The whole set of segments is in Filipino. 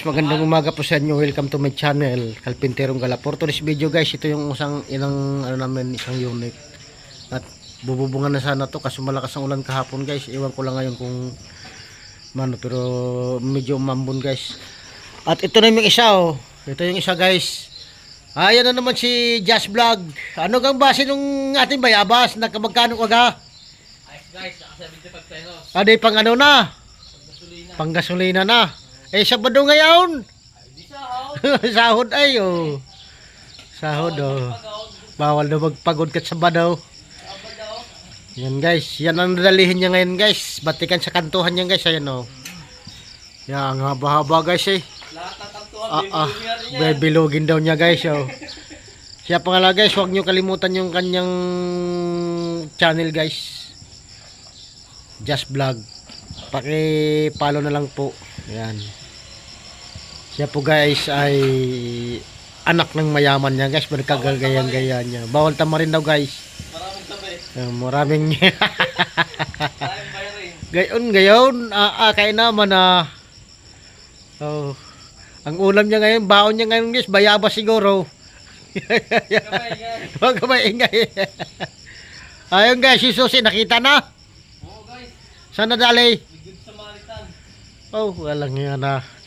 guys, magandang umaga po sa inyo. Welcome to my channel, Kalpinterong Gala. For today's video guys, ito yung isang ilang ano namin, isang unit. At bububungan na sana to kasi malakas ang ulan kahapon guys. Iwan ko lang ngayon kung mano pero medyo umambon guys. At ito na yung isa oh. Ito yung isa guys. Ayan na naman si Jazz Vlog. Ano kang base nung ating bayabas? Nagkamagkano ka ga? Ayos guys, naka 75 pesos. Adi pang ano na? Gasolina. Pang gasolina na. Eh Sabado ngayon. Ay, di. Sahod ay oh. Sahod oh. Bawal na magpagod kat Sabado. Abad daw. Yan guys, yan ang nadalihin niya ngayon guys. Batikan sa kantuhan niya guys, ayan oh. Yan, ang haba-haba guys eh. Ah, ah, bebilogin daw niya guys oh. Siya pa nga guys, huwag niyo kalimutan yung kanyang channel guys. Just Vlog. Paki-follow na lang po. Yan. Siya po guys ay anak ng mayaman niya guys. Magkagagayan-gayan niya. Bawal tamarin daw guys. Maraming tabi. Uh, maraming Tayong bayarin. gayon gayon ah, ah kaya naman ah oh ang ulam niya ngayon baon niya ngayon guys bayabas siguro. Huwag ka maingay. Ayun guys, si Susi nakita na. Oo guys, Sana dali. Good Samaritan. Oh, walang yan na.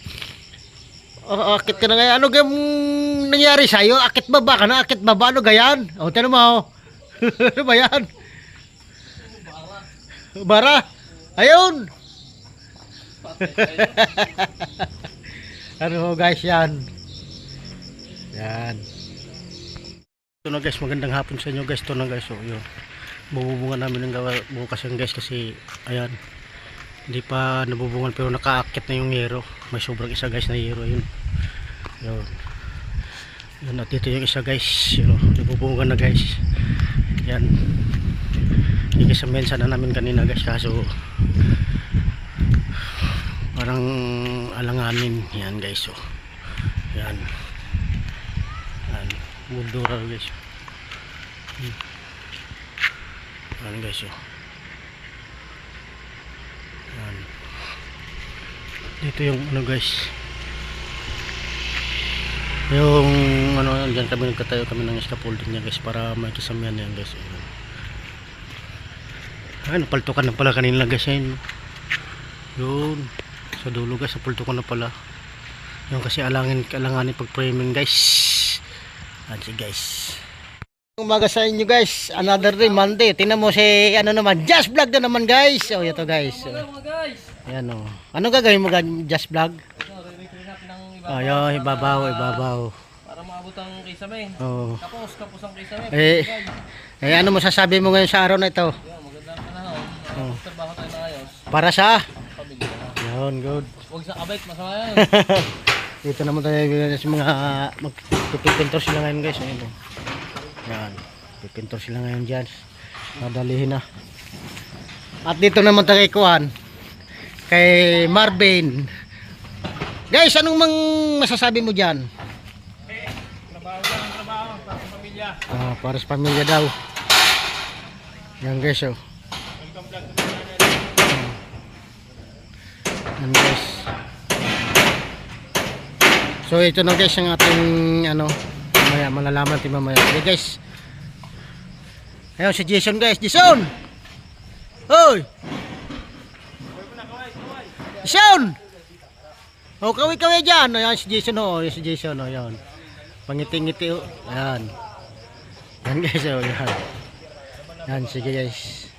Oh, akit ka na ngayon. Ano gayang nangyari sa'yo? Akit baba ka na? Akit baba? Ano gayan? O, oh, tanong mo. ano ba yan? Bara. Ayun. Ano guys yan? Yan. Ito na guys, magandang hapon sa inyo guys. Ito na guys, oh, yun. Bububungan namin ng gawa bukas yan guys kasi ayan. Hindi pa nabubungan pero nakaakit na yung hero. May sobrang isa guys na hero yun. Yun. Yun at dito yung isa guys. Yun, oh, nabubungan na guys. Yan. Hindi sa mensa na namin kanina guys kaso parang alanganin yan guys oh. Yan. Yan. Muldura guys. Hmm. Yan guys oh. Yan. Dito yung ano guys. Yung ano diyan kami nagkatayo kami ng scaffolding niya guys para may kasamihan guys. Ay, napaltukan na pala kanina guys yun. Yun. Sa dulo guys, napaltukan na pala. Yung kasi alangin, alanganin pag framing guys. Ansi guys. Umaga sa inyo guys. Another day, Monday. Tingnan mo si, ano naman, Just Vlog na naman guys. Oh, ito guys. Guys. Ayan oh. Ano gagawin mo guys, Just Vlog? Iba. Ayo, ibabaw, ibabaw. Para maabot ang kisame. Oh. Kapos, kapos ang kisame. Eh, eh, ano mo sasabi mo ngayon sa araw na ito? Yan, magandang panahon. Oh. Trabaho tayo na ayos. Para sa? Pamilya. Good. Huwag sa kabait, masama yan. Dito naman tayo sa mga magpipintor sila ngayon guys. Ayan. Yan. Pipintor sila ngayon dyan. Madalihin na. At dito naman tayo Kuhan. Kay Marvin. Guys, anong mang masasabi mo dyan? trabaho lang, trabaho. Para sa pamilya. Ah, para sa pamilya daw. Yan guys oh. Channel. Yan guys. So ito na guys ang ating ano mamaya malalaman natin mamaya. Okay guys. Ayun si Jason guys. Jason! Hoy! Jason! Oh, kawi-kawi dyan. Ayan si Jason oh. Ayan si Jason oh. Ayan. Pangiti-ngiti oh. Ayan. Yan guys oh. Yan. Yan sige guys.